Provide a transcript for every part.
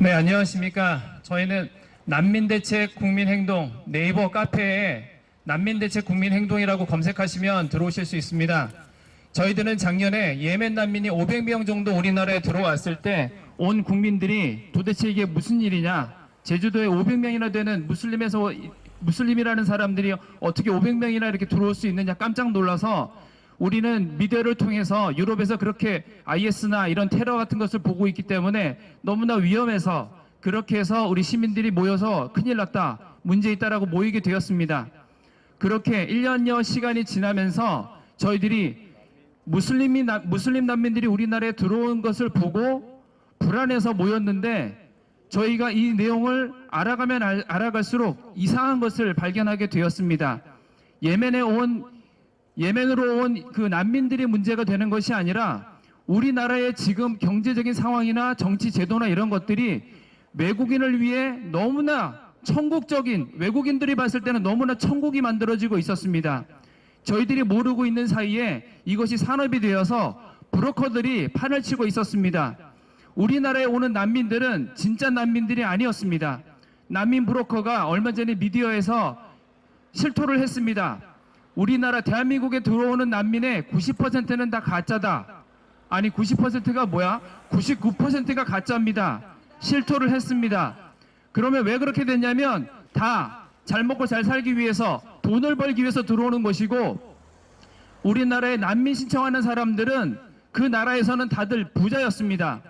네, 안녕하십니까. 저희는 난민대책 국민행동 네이버 카페에 난민대책 국민행동이라고 검색하시면 들어오실 수 있습니다. 저희들은 작년에 예멘 난민이 500명 정도 우리나라에 들어왔을 때 온 국민들이 도대체 이게 무슨 일이냐. 제주도에 500명이나 되는 무슬림에서 무슬림이라는 사람들이 어떻게 500명이나 이렇게 들어올 수 있느냐 깜짝 놀라서 우리는 미디어를 통해서 유럽에서 그렇게 IS나 이런 테러 같은 것을 보고 있기 때문에 너무나 위험해서 그렇게 해서 우리 시민들이 모여서 큰일 났다, 문제 있다라고 모이게 되었습니다. 그렇게 1년여 시간이 지나면서 저희들이 무슬림이 나- 무슬림 난민들이 우리나라에 들어온 것을 보고 불안해서 모였는데 저희가 이 내용을 알아가면 알, 알아갈수록 이상한 것을 발견하게 되었습니다. 예멘에 온 예멘으로 온 그 난민들이 문제가 되는 것이 아니라 우리나라의 지금 경제적인 상황이나 정치 제도나 이런 것들이 외국인을 위해 너무나 천국적인 외국인들이 봤을 때는 너무나 천국이 만들어지고 있었습니다. 저희들이 모르고 있는 사이에 이것이 산업이 되어서 브로커들이 판을 치고 있었습니다. 우리나라에 오는 난민들은 진짜 난민들이 아니었습니다. 난민 브로커가 얼마 전에 미디어에서 실토를 했습니다. 우리나라 대한민국에 들어오는 난민의 90%는 다 가짜다. 아니 90%가 뭐야? 99%가 가짜입니다. 실토를 했습니다. 그러면 왜 그렇게 됐냐면 다 잘 먹고 잘 살기 위해서 돈을 벌기 위해서 들어오는 것이고 우리나라에 난민 신청하는 사람들은 그 나라에서는 다들 부자였습니다.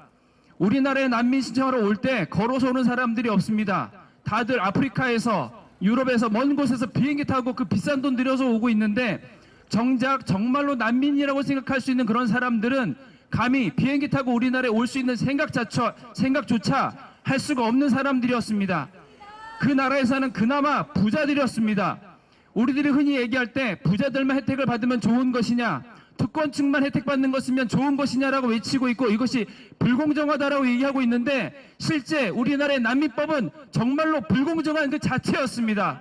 우리나라에 난민 신청하러 올 때 걸어서 오는 사람들이 없습니다. 다들 아프리카에서 유럽에서 먼 곳에서 비행기 타고 그 비싼 돈 들여서 오고 있는데 정작 정말로 난민이라고 생각할 수 있는 그런 사람들은 감히 비행기 타고 우리나라에 올 수 있는 생각 자처, 생각조차 할 수가 없는 사람들이었습니다. 그 나라에서는 그나마 부자들이었습니다. 우리들이 흔히 얘기할 때 부자들만 혜택을 받으면 좋은 것이냐, 특권층만 혜택 받는 것이면 좋은 것이냐라고 외치고 있고 이것이 불공정하다라고 얘기하고 있는데 실제 우리나라의 난민법은 정말로 불공정한 그 자체였습니다.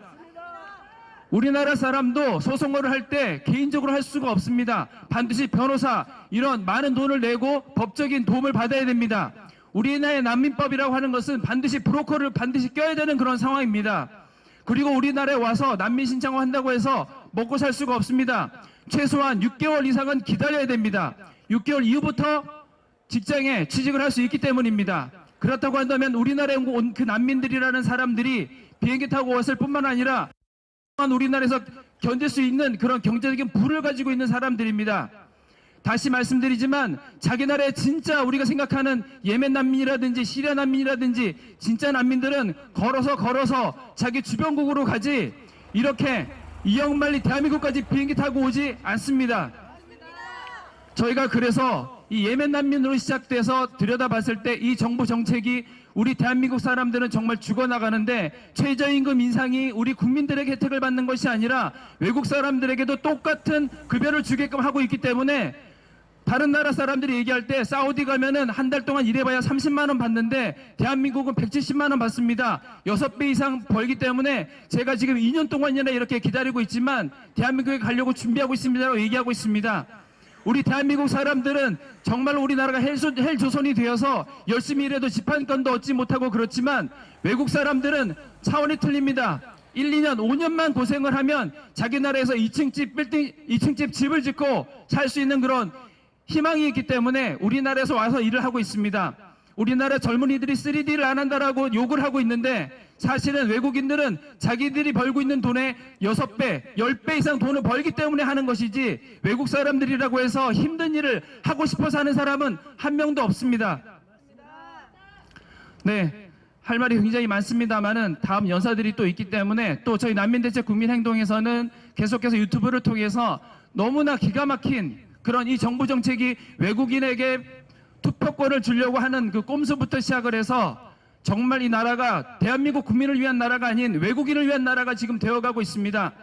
우리나라 사람도 소송을 할 때 개인적으로 할 수가 없습니다. 반드시 변호사 이런 많은 돈을 내고 법적인 도움을 받아야 됩니다. 우리나라의 난민법이라고 하는 것은 반드시 브로커를 반드시 껴야 되는 그런 상황입니다. 그리고 우리나라에 와서 난민 신청을 한다고 해서 먹고 살 수가 없습니다. 최소한 6개월 이상은 기다려야 됩니다. 6개월 이후부터 직장에 취직을 할 수 있기 때문입니다. 그렇다고 한다면 우리나라에 온 그 난민들이라는 사람들이 비행기 타고 왔을 뿐만 아니라 우리나라에서 견딜 수 있는 그런 경제적인 부를 가지고 있는 사람들입니다. 다시 말씀드리지만 자기 나라에 진짜 우리가 생각하는 예멘 난민이라든지 시리아 난민이라든지 진짜 난민들은 걸어서 걸어서 자기 주변국으로 가지 이렇게 이영만리 대한민국까지 비행기 타고 오지 않습니다. 저희가 그래서 이 예멘 난민으로 시작돼서 들여다봤을 때 이 정부 정책이 우리 대한민국 사람들은 정말 죽어나가는데 최저임금 인상이 우리 국민들에게 혜택을 받는 것이 아니라 외국 사람들에게도 똑같은 급여를 주게끔 하고 있기 때문에 다른 나라 사람들이 얘기할 때 사우디 가면은 한 달 동안 일해봐야 30만 원 받는데 대한민국은 170만 원 받습니다. 6배 이상 벌기 때문에 제가 지금 2년 동안이나 이렇게 기다리고 있지만 대한민국에 가려고 준비하고 있습니다라고 얘기하고 있습니다. 우리 대한민국 사람들은 정말 우리나라가 헬조, 헬조선이 되어서 열심히 일해도 집한건도 얻지 못하고 그렇지만 외국 사람들은 차원이 틀립니다. 1, 2년, 5년만 고생을 하면 자기 나라에서 2층 집, 빌딩, 2층 집 집을 짓고 살 수 있는 그런 희망이 있기 때문에 우리나라에서 와서 일을 하고 있습니다. 우리나라 젊은이들이 3D를 안 한다라고 욕을 하고 있는데 사실은 외국인들은 자기들이 벌고 있는 돈의 6배, 10배 이상 돈을 벌기 때문에 하는 것이지 외국 사람들이라고 해서 힘든 일을 하고 싶어서 하는 사람은 한 명도 없습니다. 네. 할 말이 굉장히 많습니다만은 다음 연사들이 또 있기 때문에 또 저희 난민대책 국민행동에서는 계속해서 유튜브를 통해서 너무나 기가 막힌 그런 이 정부 정책이 외국인에게 투표권을 주려고 하는 그 꼼수부터 시작을 해서 정말 이 나라가 대한민국 국민을 위한 나라가 아닌 외국인을 위한 나라가 지금 되어가고 있습니다.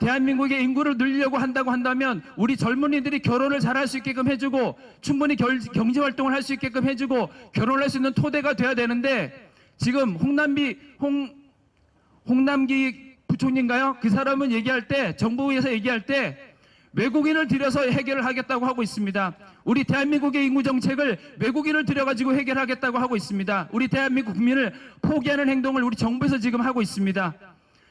대한민국의 인구를 늘리려고 한다고 한다면 우리 젊은이들이 결혼을 잘할 수 있게끔 해주고 충분히 결- 경제 활동을 할 수 있게끔 해주고 결혼을 할수 있는 토대가 돼야 되는데 지금 홍남비 홍 홍남기 부총리인가요? 그 사람은 얘기할 때 정부에서 얘기할 때 외국인을 들여서 해결을 하겠다고 하고 있습니다. 우리 대한민국의 인구 정책을 외국인을 들여가지고 해결하겠다고 하고 있습니다. 우리 대한민국 국민을 포기하는 행동을 우리 정부에서 지금 하고 있습니다.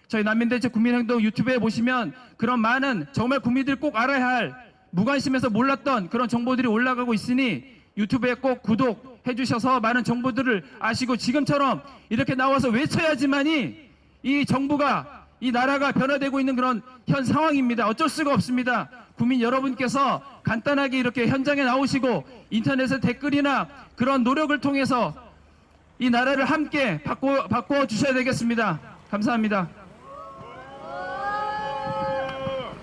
저희 난민대책 국민행동 유튜브에 보시면 그런 많은 정말 국민들이 꼭 알아야 할 무관심해서 몰랐던 그런 정보들이 올라가고 있으니 유튜브에 꼭 구독해 주셔서 많은 정보들을 아시고 지금처럼 이렇게 나와서 외쳐야지만이 이 정부가 이 나라가 변화되고 있는 그런 현 상황입니다. 어쩔 수가 없습니다. 국민 여러분께서 간단하게 이렇게 현장에 나오시고 인터넷에 댓글이나 그런 노력을 통해서 이 나라를 함께 바꿔, 바꿔 주셔야 되겠습니다. 감사합니다.